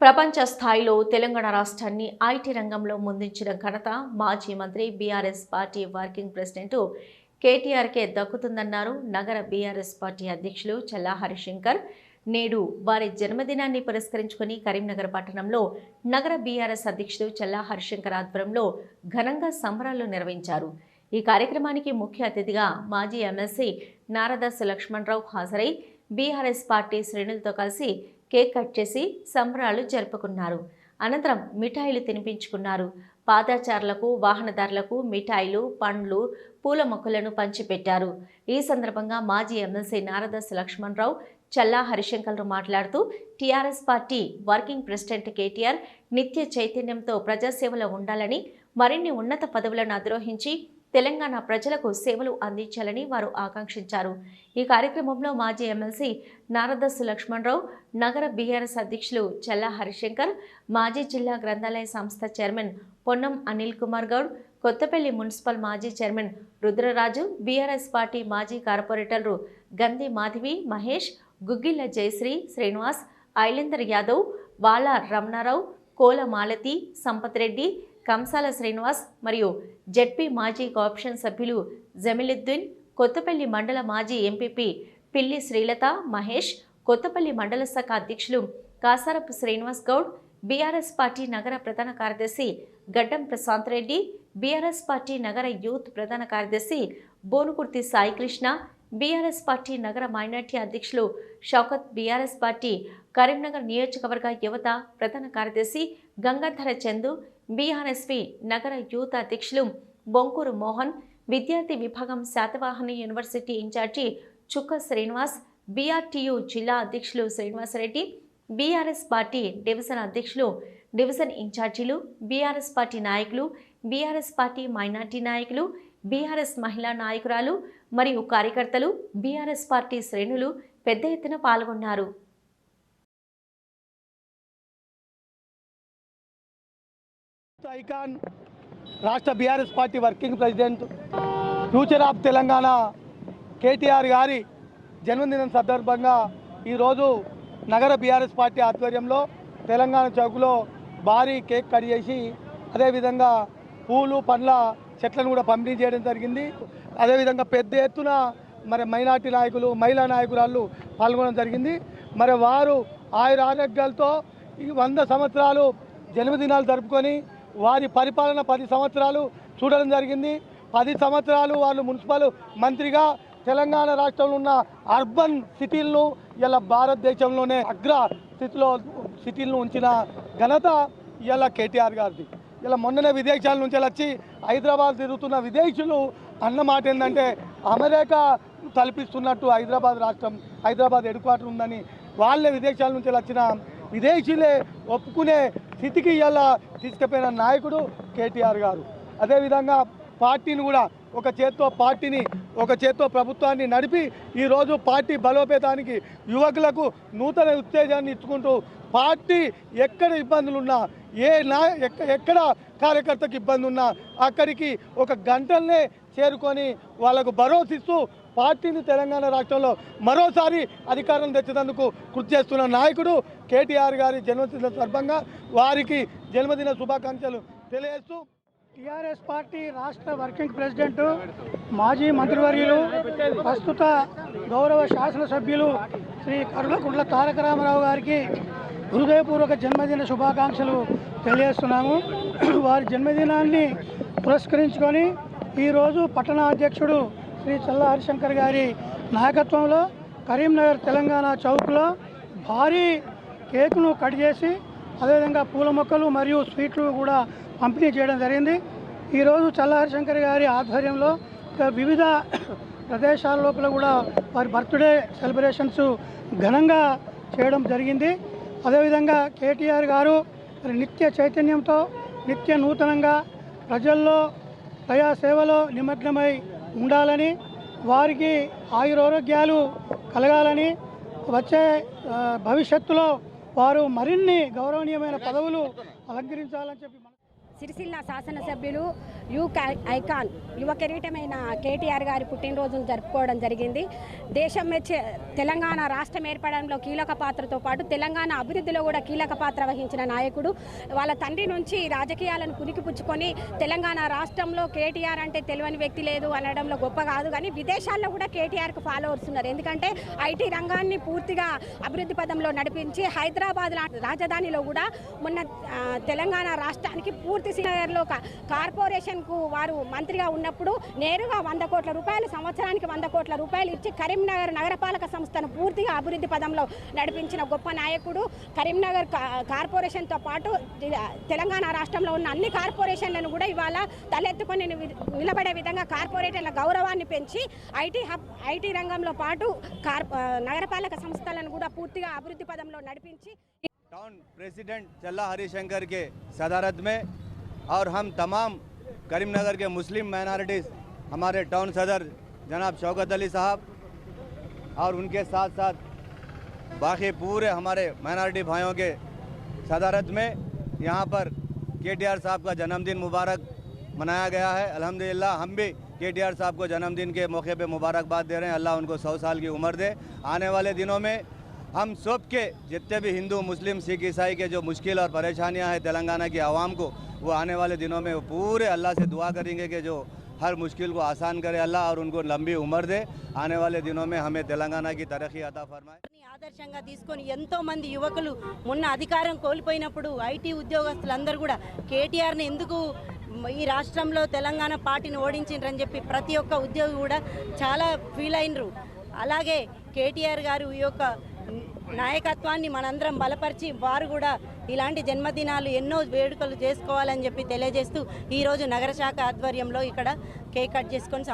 ప్రపంచ స్థాయిలో తెలంగాణ రాష్ట్రాన్ని ఐటీ రంగంలో ముందుంచిన ఘనత మాజీ మంత్రి బీఆర్ఎస్ పార్టీ వర్కింగ్ ప్రెసిడెంట్ కేటీఆర్కే దక్కుతుందన్నారు నగర బీఆర్ఎస్ పార్టీ అధ్యక్షులు చల్లా హరిశంకర్. నేడు వారి జన్మదినాన్ని పురస్కరించుకుని కరీంనగర్ పట్టణంలో నగర బీఆర్ఎస్ అధ్యక్షుడు చల్లా హరిశంకర్ ఆధ్వర్యంలో ఘనంగా సంబరాలు నిర్వహించారు. ఈ కార్యక్రమానికి ముఖ్య అతిథిగా మాజీ ఎమ్మెల్సీ నారదాసు లక్ష్మణరావు హాజరై బీఆర్ఎస్ పార్టీ శ్రేణులతో కలిసి కేక్ కట్ చేసి సంబరాలు జరుపుకున్నారు. అనంతరం మిఠాయిలు తినిపించుకున్నారు. పాదాచారులకు వాహనదారులకు మిఠాయిలు పండ్లు పూల మొక్కలను పంచిపెట్టారు. ఈ సందర్భంగా మాజీ ఎమ్మెల్సీ నారదాస్ లక్ష్మణరావు చల్లా హరిశంకర్లు మాట్లాడుతూ TRS party working president KTR నిత్య చైతన్యంతో ప్రజాసేవలో ఉండాలని మరిన్ని ఉన్నత పదవులను అధిరోహించి తెలంగాణ ప్రజలకు సేవలు అందించాలని వారు ఆకాంక్షించారు. ఈ కార్యక్రమంలో మాజీ ఎమ్మెల్సీ నారదస్సు లక్ష్మణరావు నగర బీఆర్ఎస్ అధ్యక్షులు చల్లా హరిశంకర్ మాజీ జిల్లా గ్రంథాలయ సంస్థ చైర్మన్ పొన్నం అనిల్ కుమార్ గౌడ్ కొత్తపల్లి మున్సిపల్ మాజీ చైర్మన్ రుద్రరాజు బీఆర్ఎస్ పార్టీ మాజీ కార్పొరేటర్లు గంధి మాధవి మహేష్ గుగ్గిళ్ళ జయశ్రీ శ్రీనివాస్ ఐలేందర్ యాదవ్ వాలా రమణారావు కోల మాలతి సంపత్ రెడ్డి కంసాల శ్రీనివాస్ మరియు జెడ్పీ మాజీ కాప్షన్ సభ్యులు జమిలుద్దీన్ కొత్తపల్లి మండల మాజీ ఎంపీపీ పిల్లి శ్రీలత మహేష్ కొత్తపల్లి మండల శాఖ అధ్యక్షులు కాసారపు శ్రీనివాస్ గౌడ్ బీఆర్ఎస్ పార్టీ నగర ప్రధాన కార్యదర్శి గడ్డం ప్రశాంత్ రెడ్డి బీఆర్ఎస్ పార్టీ నగర యూత్ ప్రధాన కార్యదర్శి బోనుకుర్తి సాయికృష్ణ బీఆర్ఎస్ పార్టీ నగర మైనార్టీ అధ్యక్షులు షౌకత్ బీఆర్ఎస్ పార్టీ కరీంనగర్ నియోజకవర్గ యువత ప్రధాన కార్యదర్శి గంగాధర చందు బీఆర్ఎస్పీ నగర యూత్ అధ్యక్షులు బొంకూరు మోహన్ విద్యార్థి విభాగం శాతవాహన యూనివర్సిటీ ఇన్ఛార్జి చుక్క శ్రీనివాస్ బీఆర్టీయు జిల్లా అధ్యక్షులు శ్రీనివాసరెడ్డి బీఆర్ఎస్ పార్టీ డివిజన్ అధ్యక్షులు డివిజన్ ఇన్ఛార్జీలు బీఆర్ఎస్ పార్టీ నాయకులు బీఆర్ఎస్ పార్టీ మైనార్టీ నాయకులు బీఆర్ఎస్ మహిళా నాయకురాలు మరియు కార్యకర్తలు బీఆర్ఎస్ పార్టీ శ్రేణులు పెద్ద ఎత్తున పాల్గొన్నారు. ఐకాన్ రాష్ట్ర BRS party working president future of Telangana KTR గారి జన్మదినం సందర్భంగా ఈరోజు నగర బీఆర్ఎస్ పార్టీ ఆధ్వర్యంలో తెలంగాణ చౌక్లో భారీ కేక్ కట్ చేసి అదేవిధంగా పూలు పండ్ల చెట్లను కూడా పంపిణీ చేయడం జరిగింది. అదేవిధంగా పెద్ద ఎత్తున మరి మైనార్టీ నాయకులు మహిళా నాయకురాళ్ళు పాల్గొనడం జరిగింది. మరి వారు ఆయుర ఆరోగ్యాలతో ఈ వంద సంవత్సరాలు జన్మదినాలు జరుపుకొని వారి పరిపాలన పది సంవత్సరాలు చూడడం జరిగింది. పది సంవత్సరాలు వాళ్ళు మున్సిపల్ మంత్రిగా తెలంగాణ రాష్ట్రంలో ఉన్న అర్బన్ సిటీలను ఇలా భారతదేశంలోనే అగ్ర స్థితిలో సిటీలను ఉంచిన ఘనత ఇలా కేటీఆర్ గారిది. ఇలా మొన్ననే విదేశాల నుంచి వచ్చి హైదరాబాద్ తిరుగుతున్న విదేశీయులు అన్న మాట ఏంటంటే అమెరికా తలపిస్తున్నట్టు హైదరాబాద్ రాష్ట్రం హైదరాబాద్ హెడ్ క్వార్టర్ ఉందని వాళ్ళే విదేశాల నుంచి వచ్చిన విదేశీయులే ఒప్పుకునే స్థితికి ఇలా తీసుకుపోయిన నాయకుడు కేటీఆర్ గారు. అదేవిధంగా పార్టీని కూడా ఒక చేత్తో పార్టీని ఒక చేత్తో ప్రభుత్వాన్ని నడిపి ఈరోజు పార్టీ బలోపేతానికి యువకులకు నూతన ఉత్తేజాన్ని ఇచ్చుకుంటూ పార్టీ ఎక్కడ ఇబ్బందులు ఉన్నా ఏ నా ఎక్క ఎక్కడ కార్యకర్తకు ఇబ్బంది ఉన్నా అక్కడికి ఒక గంటలనే చేరుకొని వాళ్ళకు భరోసిస్తూ పార్టీని తెలంగాణ రాష్ట్రంలో మరోసారి అధికారం తెచ్చినందుకు కృషి చేస్తున్న నాయకుడు కేటీఆర్ గారి జన్మదిన సందర్భంగా వారికి జన్మదిన శుభాకాంక్షలు తెలియజేస్తూ టీఆర్ఎస్ పార్టీ రాష్ట్ర వర్కింగ్ ప్రెసిడెంట్ మాజీ మంత్రివర్యులు ప్రస్తుత గౌరవ శాసనసభ్యులు శ్రీ కరుణకుంట్ల తారక రామారావు గారికి హృదయపూర్వక జన్మదిన శుభాకాంక్షలు తెలియజేస్తున్నాము. వారి జన్మదినాన్ని పురస్కరించుకొని ఈరోజు పట్టణ అధ్యక్షుడు శ్రీ చల్ల హరిశంకర్ గారి నాయకత్వంలో కరీంనగర్ తెలంగాణ చౌక్లో భారీ కేకును కట్ చేసి అదేవిధంగా పూల మొక్కలు మరియు స్వీట్లు కూడా పంపిణీ చేయడం జరిగింది. ఈరోజు చల్ల హరిశంకర్ గారి ఆధ్వర్యంలో వివిధ ప్రదేశాల లోపల కూడా వారి బర్త్డే సెలబ్రేషన్స్ ఘనంగా చేయడం జరిగింది. అదేవిధంగా కేటీఆర్ గారు నిత్య చైతన్యంతో నిత్య నూతనంగా ప్రజల్లో దయా సేవలో నిమగ్నమై ఉండాలని వారికి ఆయురారోగ్యాలు కలగాలని వచ్చే భవిష్యత్తులో వారు మరిన్ని గౌరవనీయమైన పదవులు అలంకరించాలని చెప్పి సిరిసిల్ల శాసనసభ్యులు యూ ఐకాన్ యువ కిరీటమైన కేటీఆర్ గారి పుట్టినరోజును జరుపుకోవడం జరిగింది. దేశం మెచ్చే తెలంగాణ రాష్ట్రం ఏర్పడంలో కీలక పాత్రతో పాటు తెలంగాణ అభివృద్ధిలో కూడా కీలక పాత్ర వహించిన నాయకుడు. వాళ్ళ తండ్రి నుంచి రాజకీయాలను పుణికిపుచ్చుకొని తెలంగాణ రాష్ట్రంలో కేటీఆర్ అంటే తెలియని వ్యక్తి లేదు అనడంలో గొప్ప కాదు కానీ విదేశాల్లో కూడా కేటీఆర్కు ఫాలోవర్స్ ఉన్నారు. ఎందుకంటే ఐటీ రంగాన్ని పూర్తిగా అభివృద్ధి పదంలో నడిపించి హైదరాబాద్ రాజధానిలో కూడా మొన్న తెలంగాణ రాష్ట్రానికి పూర్తి శ్రీనగర్లో కా- కార్పొరేషన్కు వారు మంత్రిగా ఉన్నప్పుడు నేరుగా వంద కోట్ల రూపాయలు సంవత్సరానికి వంద కోట్ల రూపాయలు ఇచ్చి కరీంనగర్ నగరపాలక సంస్థను పూర్తిగా అభివృద్ధి పదంలో నడిపించిన గొప్ప నాయకుడు కరీంనగర్ కా- కార్పొరేషన్తో పాటు ది- తెలంగాణ రాష్ట్రంలో ఉన్న అన్ని కార్పొరేషన్లను కూడా ఇవాళ తలెత్తుకొని ని- నిలబడే విధంగా కార్పొరేటర్ల గౌరవాన్ని పెంచి ఐటీ హబ్ ఐటీ రంగంలో పాటు కార్ ఆ, నగరపాలక సంస్థలను కూడా పూర్తిగా అభివృద్ధి పదంలో నడిపించి टाउन प्रेसिडेंट चल्ला हरिशंकर के सदारत में और हम तमाम करीमनगर के मुस्लिम माइनॉरिटीज़ हमारे टाउन सदर, जनाब शौकत अली साहब, और उनके साथ साथ बाकी पूरे हमारे माइनॉरिटी भाइयों के सदारत में यहाँ पर केटीआर साहब का जन्मदिन मुबारक मनाया गया है। अल्हम्दुलिल्लाह, हम भी केटीआर साहब को जन्मदिन के मौके पे मुबारकबाद दे रहे हैं। अल्लाह उनको सौ साल की उम्र दे। आने वाले दिनों में हम सब के जितने भी हिंदू मुस्लिम सिख ईसाई के जो मुश्किल और परेशानियां हैं तेलंगाना की आवाम को वो आने वाले दिनों में वो पूरे अल्लाह से दुआ करेंगे कि जो हर मुश्किल को आसान करे अल्लाह और उनको लंबी उम्र दे आने वाले दिनों में हमें तेलंगाना की तरक्की अता फरमाए ని ఆదర్శంగా తీసుకొని ఎంతో మంది యువకులు మొన్న అధికారం కోల్పోయినప్పుడు ఐటీ ఉద్యోగస్తులందరూ కూడా కేటీఆర్ని ఎందుకు ఈ రాష్ట్రంలో తెలంగాణ పార్టీని ఓడించిండ్రని చెప్పి ప్రతి ఒక్క ఉద్యోగి కూడా చాలా ఫీల్ అయినరు అలాగే కేటీఆర్ గారు ఈ యొక్క నాయకత్వాన్ని మనందరం బలపరిచి వారు కూడా ఇలాంటి జన్మదినాలు ఎన్నో వేడుకలు చేసుకోవాలని చెప్పి తెలియజేస్తూ ఈరోజు నగర శాఖ ఆధ్వర్యంలో ఇక్కడ కేక్ కట్ చేసుకొని